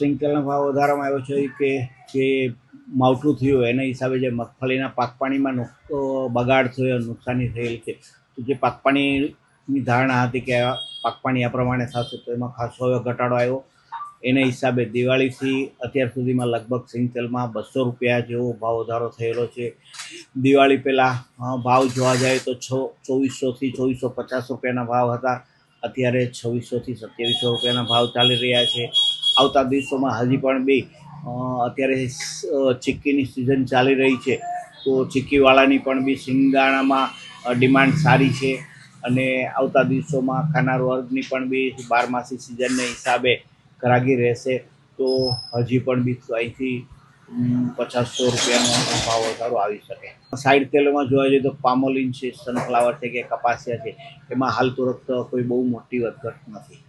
સિંગતેલનો ભાવ વધારવામાં આવ્યો છે કે જે માવઠું થયું એના હિસાબે જે મગફળીના પાકપાણીમાં બગાડ થયો, નુકસાની થયેલ છે. તો જે પાકપાણીની ધારણા હતી કે આ પાક આ પ્રમાણે થશે, તો એમાં ખાસો હવે ઘટાડો આવ્યો. એના હિસાબે દિવાળીથી અત્યાર સુધીમાં લગભગ સિંગતેલમાં બસો રૂપિયા જેવો ભાવ વધારો થયેલો છે. દિવાળી પહેલાં ભાવ જોવા જાય તો છ, ચોવીસોથી ચોવીસો પચાસ રૂપિયાના ભાવ હતા. અત્યારે છવ્વીસોથી સત્યાવીસો રૂપિયાના ભાવ ચાલી રહ્યા છે. આવતા દિવસોમાં હજી પણ બી અત્યારે ચીક્કીની સિઝન ચાલી રહી છે. તો ચીક્કીવાળાની પણ બી સિંગાણામાં ડિમાન્ડ સારી છે. અને આવતા દિવસોમાં ખાનાર વર્ગની પણ બી બારમાસી સિઝનને હિસાબે ઘરાગી રહેશે. તો હજી પણ બી અહીંથી પચાસસો રૂપિયાનો ભાવ વધારો આવી શકે. સાઈડ તેલમાં જોવા જઈએ તો પામોલિન છે સનફ્લાવર છે કે કપાસિયા છે, એમાં હાલ તુરંત કોઈ બહુ મોટી વધઘટ નથી.